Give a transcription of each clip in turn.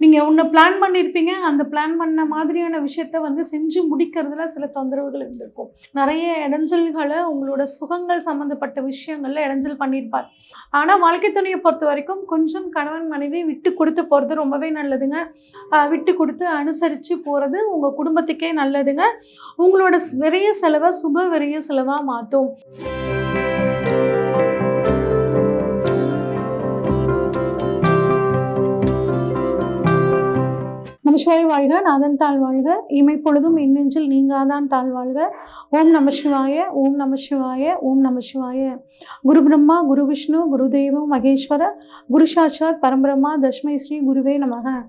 நீங்கள் ஒன்று பிளான் பண்ணியிருப்பீங்க அந்த பிளான் பண்ண மாதிரியான விஷயத்த வந்து செஞ்சு முடிக்கிறதுல சில தொந்தரவுகள் இருந்திருக்கும். நிறைய இடைஞ்சல்களை உங்களோட சுகங்கள் சம்மந்தப்பட்ட விஷயங்களில் இடைஞ்சல் பண்ணியிருப்பார். ஆனால் வாழ்க்கை துணையை பொறுத்த வரைக்கும் கொஞ்சம் கணவன் மனைவி விட்டு கொடுத்து போகிறது ரொம்பவே நல்லதுங்க. விட்டு கொடுத்து அனுசரித்து போகிறது உங்கள் குடும்பத்துக்கே நல்லதுங்க. உங்களோட விரைய செலவை சுப விரைய செலவாக மாற்றும் நமசிவாய் வாழ்க நாதன் தாழ் வாழ்க. இமைப்பொழுதும் இன்னெஞ்சில் நீங்காதான் தாழ் வாழ்க. ஓம் நமசிவாய ஓம் நமசிவாய ஓம் நமசிவாய. குரு பிரம்மா குரு விஷ்ணு குரு தெய்வம் மகேஸ்வர குரு சாட்சாத் பரம்பிரம்மா தஷ்மை ஸ்ரீ குருவே நமக.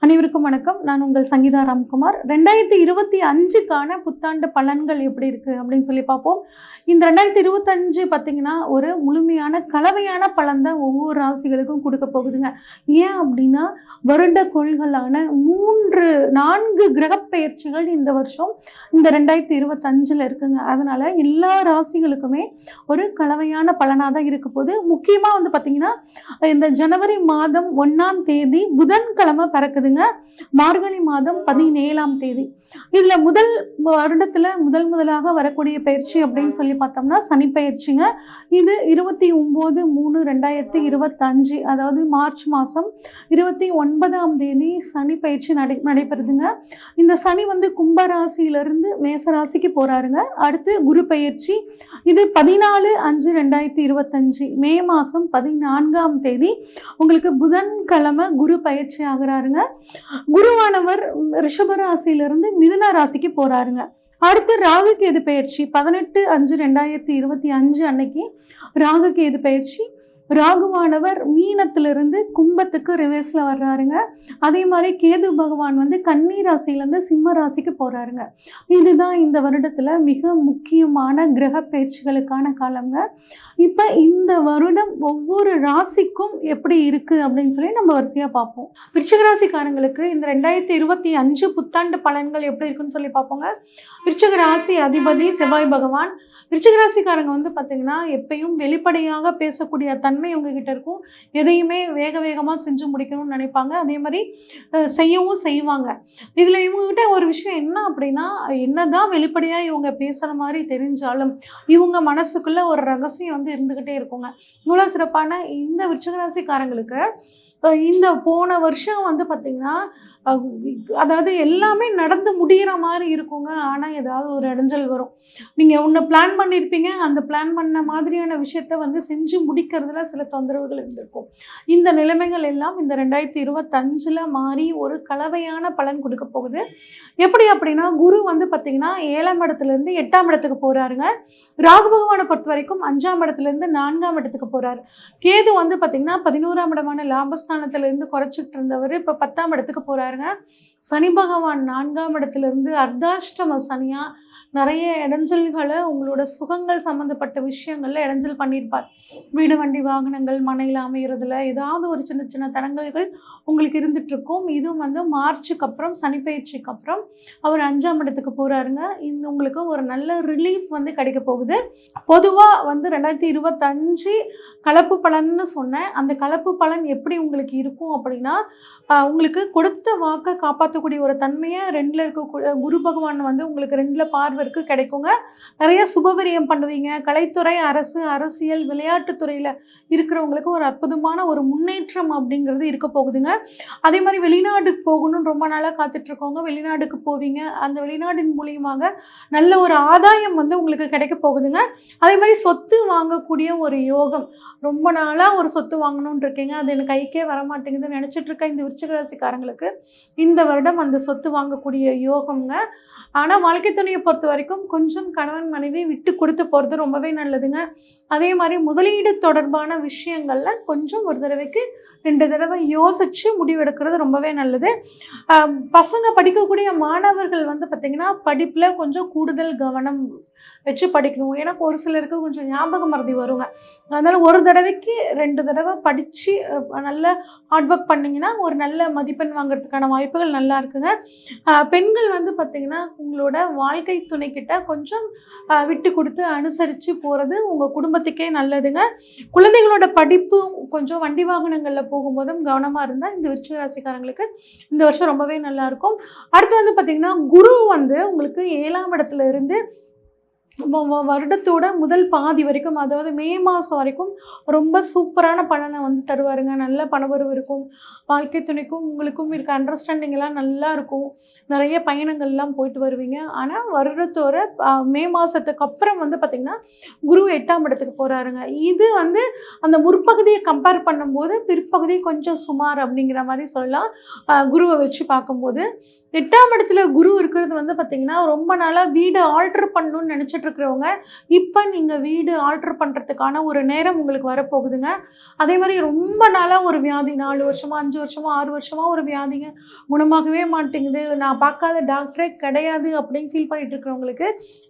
அனைவருக்கும் வணக்கம். நான் உங்கள் சங்கீதா ராம்குமார். ரெண்டாயிரத்தி இருபத்தி அஞ்சுக்கான புத்தாண்டு பலன்கள் எப்படி இருக்குது அப்படின்னு சொல்லி பார்ப்போம். இந்த ரெண்டாயிரத்தி இருபத்தஞ்சு பார்த்தீங்கன்னா ஒரு முழுமையான கலவையான பலன் தான் ஒவ்வொரு ராசிகளுக்கும் கொடுக்க போகுதுங்க. ஏன் அப்படின்னா வருட கோள்களான மூன்று நான்கு கிரக பயிற்சிகள் இந்த வருஷம் இந்த ரெண்டாயிரத்தி இருபத்தஞ்சில் இருக்குங்க. அதனால் எல்லா ராசிகளுக்குமே ஒரு கலவையான பலனாக தான் இருக்க போது முக்கியமாக வந்து பார்த்தீங்கன்னா இந்த ஜனவரி மாதம் ஒன்றாம் தேதி புதன்கிழமை பிறக்குதுங்க. மார்கழி மாதம் பதினேழாம் தேதி. இதில் முதல் வருடத்தில் முதல் முதலாக வரக்கூடிய பயிற்சி அப்படின்னு சொல்லி பார்த்தோம்னா சனிப்பயிற்சிங்க இது இருபத்தி ஒம்பது மூணு ரெண்டாயிரத்தி இருபத்தஞ்சு அதாவது மார்ச் மாதம் இருபத்தி ஒன்பதாம் தேதி சனி பயிற்சி நடை நடைபெறுதுங்க. இந்த சனி வந்து கும்பராசியிலிருந்து மேசராசிக்கு போகிறாருங்க அடுத்து குரு பயிற்சி இது பதினாலு அஞ்சு ரெண்டாயிரத்தி இருபத்தஞ்சு மே மாதம் பதினான்காம் தேதி உங்களுக்கு புதன்கிழமை குரு பயிற்சி ஆகுறாருங்க. குருவானவர் ரிஷபராசியிலிருந்து மிதுன ராசிக்கு போகிறாருங்க அடுத்து ராகுகேது பயிற்சி பதினெட்டு அஞ்சு ரெண்டாயிரத்தி இருபத்தி அஞ்சு அன்னைக்கு ராகுகேது பயிற்சி ராகுவானவர் மீனத்திலிருந்து கும்பத்துக்கு ரிவர்ஸில் வர்றாருங்க. அதே மாதிரி கேது பகவான் வந்து கன்னி ராசியிலேருந்து சிம்ம ராசிக்கு போகிறாருங்க இதுதான் இந்த வருடத்தில் மிக முக்கியமான கிரக பயிற்சிகளுக்கான காலங்க இப்போ இந்த வருடம் ஒவ்வொரு ராசிக்கும் எப்படி இருக்குது அப்படின்னு சொல்லி நம்ம வரிசையாக பார்ப்போம். விருச்சிக ராசிக்காரங்களுக்கு இந்த ரெண்டாயிரத்தி இருபத்தி அஞ்சு புத்தாண்டு பலன்கள் எப்படி இருக்குன்னு சொல்லி பார்ப்போங்க. விருச்சிக ராசி அதிபதி செவ்வாய் பகவான். விருச்சிக ராசிக்காரங்க வந்து பார்த்திங்கன்னா எப்பயும் வெளிப்படையாக பேசக்கூடிய தன் தன்மை உங்ககிட்ட இருக்கும். எதையுமே வேக வேகமாக செஞ்சு முடிக்கணும்னு நினைப்பாங்க. அதே மாதிரி செய்யவும் செய்வாங்க. இதில் இவங்ககிட்ட ஒரு விஷயம் என்ன அப்படின்னா என்னதான் வெளிப்படையாக இவங்க பேசுகிற மாதிரி தெரிஞ்சாலும் இவங்க மனசுக்குள்ளே ஒரு ரகசியம் வந்து இருந்துக்கிட்டே இருக்குங்க. இவ்வளோ சிறப்பான இந்த விருச்சகராசிக்காரங்களுக்கு இந்த போன வருஷம் வந்து பார்த்திங்கன்னா அதாவது எல்லாமே நடந்து முடிகிற மாதிரி இருக்குங்க. ஆனால் ஏதாவது ஒரு இடைஞ்சல் வரும். நீங்கள் ஒன்று பிளான் பண்ணியிருப்பீங்க அந்த பிளான் பண்ண மாதிரியான விஷயத்த வந்து செஞ்சு முடிக்கிறதுல சில தொந்தரவுகள் இருந்திருக்கும். இந்த நிலைமைகள் எல்லாம் இந்த ரெண்டாயிரத்தி இருபத்தஞ்சில் மாறி ஒரு கலவையான பலன் கொடுக்க போகுது. எப்படி அப்படின்னா குரு வந்து பார்த்திங்கன்னா ஏழாம் இடத்துலேருந்து எட்டாம் இடத்துக்கு போகிறாருங்க ராகு பகவானை பொறுத்த வரைக்கும் அஞ்சாம் இடத்துலேருந்து நான்காம் இடத்துக்கு போகிறாரு கேது வந்து பார்த்திங்கன்னா பதினோராம் இடமான லாபஸ்தானத்திலேருந்து குறைச்சிட்டு இருந்தவர் இப்போ பத்தாம் இடத்துக்கு போகிறாருங்க சனி பகவான் நான்காம் இடத்துலேருந்து அர்த்தாஷ்டம சனியாக நிறைய இடைஞ்சல்களை உங்களோட சுகங்கள் சம்மந்தப்பட்ட விஷயங்களில் இடைஞ்சல் பண்ணியிருப்பார். வீடு வண்டி வாகனங்கள் மனையில் அமைகிறதுல ஏதாவது ஒரு சின்ன சின்ன தடங்கல்கள் உங்களுக்கு இருந்துகிட்ருக்கும் இதுவும் வந்து மார்ச்சுக்கு அப்புறம் சனி பயிற்சிக்கு அப்புறம் அவர் அஞ்சாம் இடத்துக்கு போகிறாருங்க இந்த உங்களுக்கு ஒரு நல்ல ரிலீஃப் வந்து கிடைக்க போகுது. பொதுவாக வந்து ரெண்டாயிரத்தி இருபத்தஞ்சு கலப்பு பலன்னு சொன்னேன். அந்த கலப்பு பலன் எப்படி உங்களுக்கு இருக்கும் அப்படின்னா உங்களுக்கு கொடுத்த வாக்கை காப்பாற்றக்கூடிய ஒரு தன்மையை ரெண்டில் இருக்க குரு பகவான் வந்து உங்களுக்கு ரெண்டில் பார்வை பேருக்கு கிடைக்குங்க. நிறைய சுபவிரியம் பண்ணுவீங்க. கலைத்துறை அரசு அரசியல் விளையாட்டுத்துறையில் இருக்கிறவங்களுக்கு ஒரு அற்புதமான ஒரு முன்னேற்றம் அப்படிங்கிறது இருக்க போகுதுங்க. அதே மாதிரி வெளிநாடுக்கு போகணும்னு ரொம்ப நாளாக காத்துட்ருக்கோங்க வெளிநாடுக்கு போவீங்க. அந்த வெளிநாட்டின் மூலியமாக நல்ல ஒரு ஆதாயம் வந்து உங்களுக்கு கிடைக்க போகுதுங்க. அதே மாதிரி சொத்து வாங்கக்கூடிய ஒரு யோகம். ரொம்ப நாளாக ஒரு சொத்து வாங்கணும்னு இருக்கீங்க. அது எனக்கு கைக்கே வர மாட்டேங்குதுன்னு நினச்சிட்டு இருக்க இந்த விருச்சிக ராசிக்காரங்களுக்கு இந்த வருடம் அந்த சொத்து வாங்கக்கூடிய யோகம்ங்க. ஆனால் வாழ்க்கை துணையை பொறுத்த வரைக்கும் கொஞ்சம் கணவன் மனைவி விட்டு கொடுத்து போகிறது ரொம்பவே நல்லதுங்க. அதே மாதிரி முதலீடு தொடர்பான விஷயங்களில் கொஞ்சம் ஒரு தடவைக்கு ரெண்டு தடவை யோசித்து முடிவெடுக்கிறது ரொம்பவே நல்லது. பசங்க படிக்கக்கூடிய மாணவர்கள் வந்து பார்த்திங்கன்னா படிப்பில் கொஞ்சம் கூடுதல் கவனம் வச்சு படிக்கணும். எனக்கு ஒரு சிலருக்கு கொஞ்சம் ஞாபக மறதி வருங்க. அதனால் ஒரு தடவைக்கு ரெண்டு தடவை படித்து நல்ல ஹார்ட் ஒர்க் பண்ணிங்கன்னா ஒரு நல்ல மதிப்பெண் வாங்குறதுக்கான வாய்ப்புகள் நல்லா இருக்குங்க. பெண்கள் வந்து பார்த்திங்கன்னா உங்களோட வாழ்க்கை துணைக்கிட்ட கொஞ்சம் ஆஹ் விட்டு கொடுத்து அனுசரித்து போகிறது உங்கள் குடும்பத்துக்கே நல்லதுங்க. குழந்தைகளோட படிப்பு கொஞ்சம் வண்டி வாகனங்களில் போகும்போதும் கவனமாக இருந்தால் இந்த விருச்சிக ராசிக்காரங்களுக்கு இந்த வருஷம் ரொம்பவே நல்லா இருக்கும். அடுத்து வந்து பார்த்திங்கன்னா குரு வந்து உங்களுக்கு ஏழாம் இடத்துல இருந்து வருடத்தோட முதல் பாதி வரைக்கும் அதாவது மே மாதம் வரைக்கும் ரொம்ப சூப்பரான பலனை வந்து தருவாருங்க. நல்ல பணவரவு இருக்கும். வாழ்க்கை துணைக்கும் உங்களுக்கும் இருக்க அண்டர்ஸ்டாண்டிங்கெல்லாம் நல்லா இருக்கும். நிறைய பயணங்கள்லாம் போயிட்டு வருவீங்க. ஆனால் வருடத்தோட மே மாதத்துக்கு அப்புறம் வந்து பார்த்திங்கன்னா குரு எட்டாம் இடத்துக்கு போகிறாருங்க இது வந்து அந்த முற்பகுதியை கம்பேர் பண்ணும்போது பிற்பகுதி கொஞ்சம் சுமார் அப்படிங்கிற மாதிரி சொல்லலாம். குருவை வச்சு பார்க்கும்போது எட்டாம் இடத்துல குரு இருக்கிறது வந்து பார்த்திங்கன்னா ரொம்ப நாளாக வீடை ஆல்ட்ரு பண்ணணும்னு நினச்சிட்டு இருக்கிறவங்க இப்போ நீங்கள் வீடு ஆல்ட்ரு பண்ணுறதுக்கான ஒரு நேரம் உங்களுக்கு வரப்போகுதுங்க. அதே மாதிரி ரொம்ப நாளாக ஒரு வியாதி நாலு வருஷமா அஞ்சு வருஷமா ஆறு வருஷமா ஒரு வியாதிங்க. குணமாகவே மாட்டேங்குது. நான் பார்க்காத டாக்டரே கிடையாது அப்படின்னு ஃபீல் பண்ணிட்டு இருக்கிறவங்களுக்கு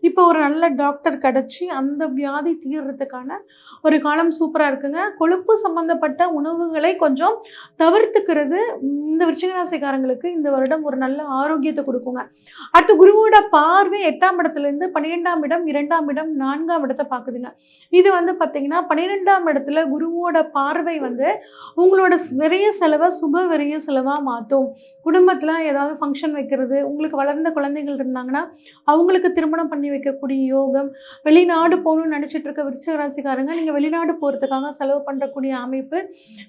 இப்போ ஒரு நல்ல டாக்டர் கிடச்சி அந்த வியாதி தீர்றதுக்கான ஒரு காலம் சூப்பராக இருக்குங்க. கொழுப்பு சம்மந்தப்பட்ட உணவுகளை கொஞ்சம் தவிர்த்துக்கிறது இந்த விருச்சிகராசிக்காரங்களுக்கு இந்த வருடம் ஒரு நல்ல ஆரோக்கியத்தை கொடுக்குங்க. அடுத்து குருவோட பார்வை எட்டாம் இடத்துலேருந்து பன்னிரெண்டாம் இடம் இரண்டாம் இடம் நான்காம் இடத்தை பார்க்குதுங்க. இது வந்து பார்த்தீங்கன்னா பன்னிரெண்டாம் இடத்துல குருவோட பார்வை வந்து உங்களோட விரைய செலவை சுப விரைய செலவாக மாற்றும் குடும்பத்தில் ஏதாவது ஃபங்க்ஷன் வைக்கிறது உங்களுக்கு வளர்ந்த குழந்தைகள் இருந்தாங்கன்னா அவங்களுக்கு திருமணம் பண்ணி வைக்கக்கூடிய யோகம் வெளிநாடு போகணும்னு நினச்சிட்டு இருக்க விருச்சிக ராசிக்காரங்க நீங்கள் வெளிநாடு போகிறதுக்காக செலவு பண்ணுறக்கூடிய அமைப்பு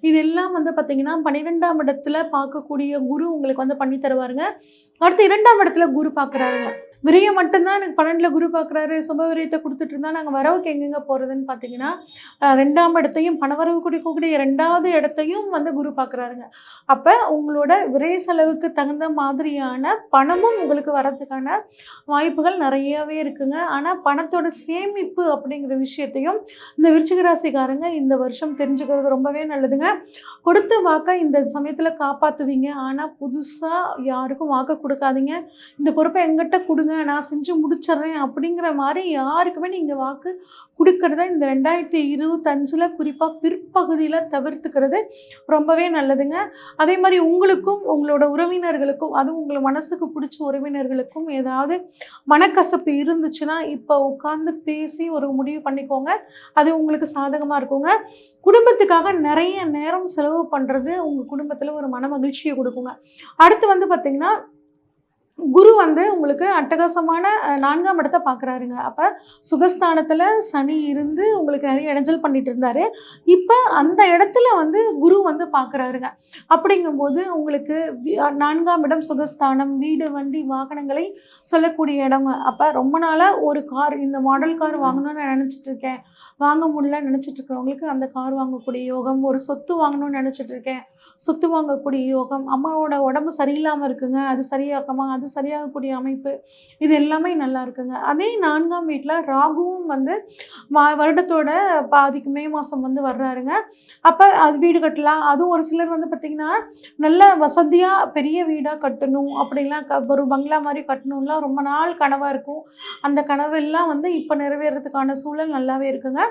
இதெல்லாம் வந்து பார்த்தீங்கன்னா பன்னிரெண்டாம் இடத்துல பார்க்கக்கூடிய குரு உங்களுக்கு வந்து பண்ணி தருவாருங்க. அடுத்து இரண்டாம் இடத்துல குரு பார்க்குறாருங்க விரிய மட்டும்தான் எனக்கு பன்னெண்டில் குரு பார்க்குறாரு. சுப விரயத்தை கொடுத்துட்டு இருந்தா நாங்கள் வரவுக்கு எங்கெங்கே போகிறதுன்னு பார்த்தீங்கன்னா ரெண்டாம் இடத்தையும் பணவரவு கொடுக்கக்கூடிய ரெண்டாவது இடத்தையும் வந்து குரு பார்க்குறாருங்க. அப்போ உங்களோட விரை செலவுக்கு தகுந்த மாதிரியான பணமும் உங்களுக்கு வரதுக்கான வாய்ப்புகள் நிறையவே இருக்குங்க. ஆனால் பணத்தோட சேமிப்பு அப்படிங்கிற விஷயத்தையும் இந்த விருச்சிக ராசிக்காரங்க இந்த வருஷம் தெரிஞ்சுக்கிறது ரொம்பவே நல்லதுங்க. கொடுத்த வாக்கை இந்த சமயத்தில் காப்பாற்றுவீங்க ஆனால் புதுசாக யாருக்கும் வாக்கு கொடுக்காதீங்க. இந்த பொறுப்பை எங்கிட்ட கொடுங்க. நான் செஞ்சு முடிச்சிடுறேன் அப்படிங்கிற மாதிரி யாருக்குமே நீங்கள் வாக்கு கொடுக்கறத இந்த ரெண்டாயிரத்தி இருபத்தஞ்சில் குறிப்பாக பிற்பகுதியில் தவிர்த்துக்கிறது ரொம்பவே நல்லதுங்க. அதே மாதிரி உங்களுக்கும் உங்களோட உறவினர்களுக்கும் அதுவும் உங்களை மனசுக்கு பிடிச்ச உறவினர்களுக்கும் ஏதாவது மனக்கசப்பு இருந்துச்சுன்னா இப்போ உட்காந்து பேசி ஒரு முடிவு பண்ணிக்கோங்க. அது உங்களுக்கு சாதகமாக இருக்குங்க. குடும்பத்துக்காக நிறைய நேரம் செலவு பண்ணுறது உங்கள் குடும்பத்தில் ஒரு மன மகிழ்ச்சியை கொடுக்குங்க. அடுத்து வந்து பார்த்திங்கன்னா குரு வந்து உங்களுக்கு அட்டகாசமான நான்காம் இடத்தை பார்க்குறாருங்க அப்போ சுகஸ்தானத்தில் சனி இருந்து உங்களுக்கு நிறைய இடைஞ்சல் பண்ணிட்டு இருந்தாரு. இப்போ அந்த இடத்துல வந்து குரு வந்து பார்க்குறாருங்க அப்படிங்கும்போது உங்களுக்கு நான்காம் இடம் சுகஸ்தானம் வீடு வண்டி வாகனங்களை சொல்லக்கூடிய இடங்க. அப்போ ரொம்ப நாளாக ஒரு கார் இந்த மாடல் கார் வாங்கணும்னு நினச்சிட்டு இருக்கேன். வாங்க முடியல நினச்சிட்டு இருக்கவங்களுக்கு அந்த கார் வாங்கக்கூடிய யோகம் ஒரு சொத்து வாங்கணும்னு நினச்சிட்டு இருக்கேன். சொத்து வாங்கக்கூடிய யோகம். அம்மாவோட உடம்பு சரியில்லாமல் இருக்குங்க. அது சரியாக்கமா அது சரியாகக்கூடிய அமைப்பு. இது எல்லாமே நல்லா இருக்குங்க. அதே நான்காம் வீட்டில் ராகுவும் வந்து வருடத்தோட பாதிக்கு மே மாதம் வந்து வர்றாருங்க. அப்போ அது வீடு கட்டலாம். அதுவும் ஒரு சிலர் வந்து பார்த்திங்கன்னா நல்ல வசதியாக பெரிய வீடாக கட்டணும். அப்படிலாம் க ஒரு பங்களா மாதிரி கட்டணும்லாம் ரொம்ப நாள் கனவாக இருக்கும். அந்த கனவெல்லாம் வந்து இப்போ நிறைவேறதுக்கான சூழல் நல்லாவே இருக்குங்க.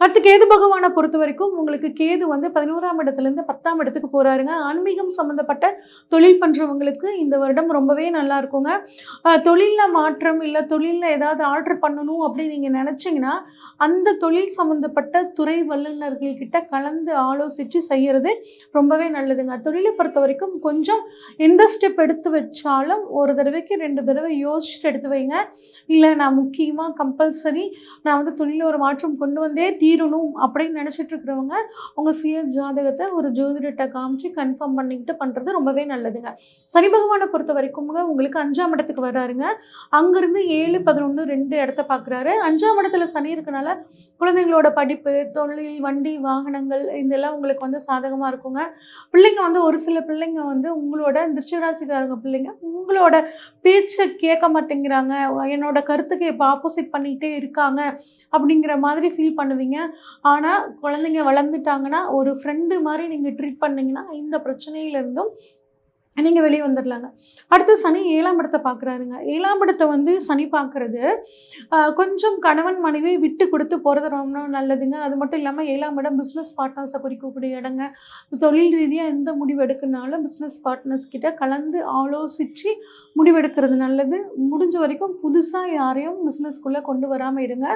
அடுத்து கேது பகவானை பொறுத்த வரைக்கும் உங்களுக்கு கேது வந்து பதினோராம் இடத்துலேருந்து பத்தாம் இடத்துக்கு போகிறாருங்க ஆன்மீகம் சம்மந்தப்பட்ட தொழில் பண்ணுறவங்களுக்கு இந்த வருடம் ரொம்பவே நல்லா இருக்குங்க. தொழிலில் மாற்றம் இல்லை தொழிலில் ஏதாவது ஆர்டர் பண்ணணும் அப்படின்னு நீங்கள் நினச்சிங்கன்னா அந்த தொழில் சம்மந்தப்பட்ட துறை வல்லுநர்கள்கிட்ட கலந்து ஆலோசித்து செய்கிறது ரொம்பவே நல்லதுங்க. தொழிலை பொறுத்த வரைக்கும் கொஞ்சம் எந்த ஸ்டெப் எடுத்து வச்சாலும் ஒரு தடவைக்கு ரெண்டு தடவை யோசிச்சுட்டு எடுத்து வைங்க. இல்லை நான் முக்கியமாக கம்பல்சரி நான் வந்து தொழிலில் ஒரு மாற்றம் கொண்டு வந்தே தீரணும் அப்படின்னு நினச்சிட்டு இருக்கிறவங்க உங்கள் சுய ஜாதகத்தை ஒரு ஜோதிடத்தை காமிச்சு கன்ஃபார்ம் பண்ணிக்கிட்டு பண்ணுறது ரொம்பவே நல்லதுங்க. சனி பகவானை பொறுத்த வரைக்கும் உங்களுக்கு அஞ்சாம் இடத்துக்கு வர்றாருங்க. அங்கேருந்து ஏழு பதினொன்று ரெண்டு இடத்த பார்க்குறாரு. அஞ்சாம் இடத்துல சனி இருக்கனால குழந்தைங்களோட படிப்பு தொழில் வண்டி வாகனங்கள் இதெல்லாம் உங்களுக்கு வந்து சாதகமாக இருக்குங்க. பிள்ளைங்க வந்து ஒரு சில பிள்ளைங்க வந்து உங்களோட திருச்சிராசிக்காரங்க பிள்ளைங்க உங்களோட பேச்சை கேட்க மாட்டேங்கிறாங்க. என்னோட கருத்துக்கு இப்போ ஆப்போசிட் பண்ணிகிட்டே இருக்காங்க அப்படிங்கிற மாதிரி ஃபீல் பண்ணுவீங்க. ஆனால் குழந்தைங்க வளர்ந்துட்டாங்கன்னா ஒரு ஃப்ரெண்டு மாதிரி நீங்கள் ட்ரீட் பண்ணிங்கன்னா இந்த பிரச்சனையிலேருந்தும் நீங்கள் வெளியே வந்துடலாங்க அடுத்து சனி ஏழாம் இடத்தை பார்க்குறாருங்க ஏழாம் இடத்தை வந்து சனி பார்க்குறது கொஞ்சம் கணவன் மனைவி விட்டு கொடுத்து போகிறது ரொம்ப நல்லதுங்க. அது மட்டும் இல்லாமல் ஏழாம் இடம் பிஸ்னஸ் பார்ட்னர்ஸை குறிக்கக்கூடிய இடங்க. தொழில் ரீதியாக எந்த முடிவு எடுக்கணுனாலும் பிஸ்னஸ் பார்ட்னர்ஸ் கிட்ட கலந்து ஆலோசித்து முடிவெடுக்கிறது நல்லது. முடிஞ்ச வரைக்கும் புதுசாக யாரையும் பிஸ்னஸ்க்குள்ளே கொண்டு வராமல் இருங்க.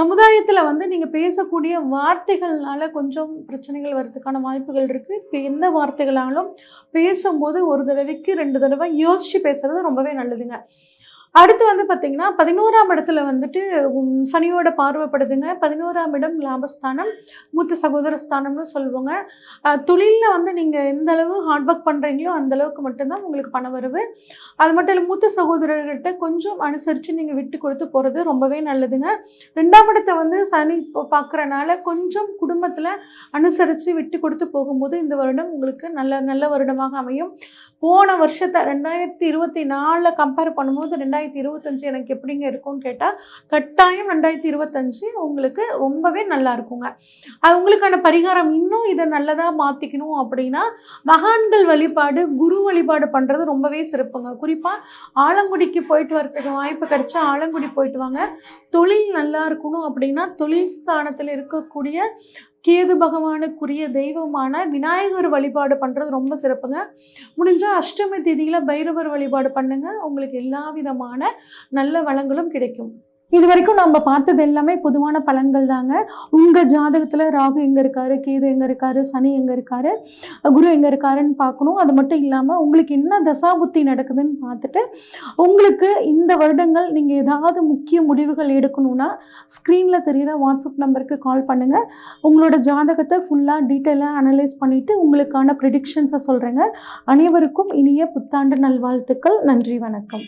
சமுதாயத்தில் வந்து நீங்கள் பேசக்கூடிய வார்த்தைகள்னால கொஞ்சம் பிரச்சனைகள் வர்றதுக்கான வாய்ப்புகள் இருக்குது இப்போ எந்த வார்த்தைகளாலும் பேசும்போது ஒரு தடவைக்கு ரெண்டு தடவை யோசித்து பேசுகிறது ரொம்பவே நல்லதுங்க. அடுத்து வந்து பார்த்திங்கன்னா பதினோராம் இடத்துல வந்துட்டு சனியோட பார்வைப்படுதுங்க. பதினோராம் இடம் லாபஸ்தானம் மூத்த சகோதர ஸ்தானம்னு சொல்லுவாங்க. தொழிலில் வந்து நீங்கள் எந்த அளவு ஹார்ட் ஒர்க் பண்ணுறீங்களோ அந்த அளவுக்கு மட்டும்தான் உங்களுக்கு பணம் வருவு. அது மட்டும் இல்லை மூத்த சகோதரர்கிட்ட கொஞ்சம் அனுசரித்து நீங்கள் விட்டு கொடுத்து போகிறது ரொம்பவே நல்லதுங்க. ரெண்டாம் இடத்தை வந்து சனி பார்க்குறனால கொஞ்சம் குடும்பத்தில் அனுசரித்து விட்டு கொடுத்து போகும்போது இந்த வருடம் உங்களுக்கு நல்ல நல்ல வருடமாக அமையும். போன வருஷத்தை ரெண்டாயிரத்தி இருபத்தி நாலில் கம்பேர் பண்ணும்போது ரெண்டாயிரத்தி இருபத்தஞ்சு எனக்கு எப்படிங்க இருக்கும்னு கேட்டால் கட்டாயம் ரெண்டாயிரத்தி இருபத்தஞ்சு உங்களுக்கு ரொம்பவே நல்லா இருக்குங்க. அது உங்களுக்கான பரிகாரம் இன்னும் இதை நல்லதாக மாற்றிக்கணும் அப்படின்னா மகான்கள் வழிபாடு குரு வழிபாடு பண்ணுறது ரொம்பவே சிறப்புங்க. குறிப்பாக ஆலங்குடிக்கு போயிட்டு வரதுக்கு வாய்ப்பு கிடைச்சா ஆலங்குடி போயிட்டு வாங்க. தொழில் நல்லா இருக்கணும் அப்படின்னா தொழில் ஸ்தானத்தில் இருக்கக்கூடிய கேது பகவானுக்குரிய தெய்வமான விநாயகர் வழிபாடு பண்ணுறது ரொம்ப சிறப்புங்க. முடிஞ்சால் அஷ்டமி தேதியில் பைரவர் வழிபாடு பண்ணுங்கள் உங்களுக்கு எல்லா விதமான நல்ல வளங்களும் கிடைக்கும். இது வரைக்கும் நம்ம பார்த்தது எல்லாமே பொதுவான பலன்கள் தாங்க. உங்கள் ஜாதகத்தில் ராகு எங்கே இருக்காரு கேது எங்கே இருக்காரு சனி எங்கே இருக்காரு குரு எங்கே இருக்காருன்னு பார்க்கணும். அது மட்டும் இல்லாமல் உங்களுக்கு என்ன தசாபுத்தி நடக்குதுன்னு பார்த்துட்டு உங்களுக்கு இந்த வருடங்கள் நீங்கள் ஏதாவது முக்கிய முடிவுகள் எடுக்கணும்னா ஸ்க்ரீனில் தெரிகிற வாட்ஸ்அப் நம்பருக்கு கால் பண்ணுங்கள் உங்களோட ஜாதகத்தை ஃபுல்லாக டீட்டெயிலாக அனலைஸ் பண்ணிவிட்டு உங்களுக்கான ப்ரிடிக்ஷன்ஸை சொல்கிறேங்க அனைவருக்கும் இனிய புத்தாண்டு நல்வாழ்த்துக்கள். நன்றி வணக்கம்.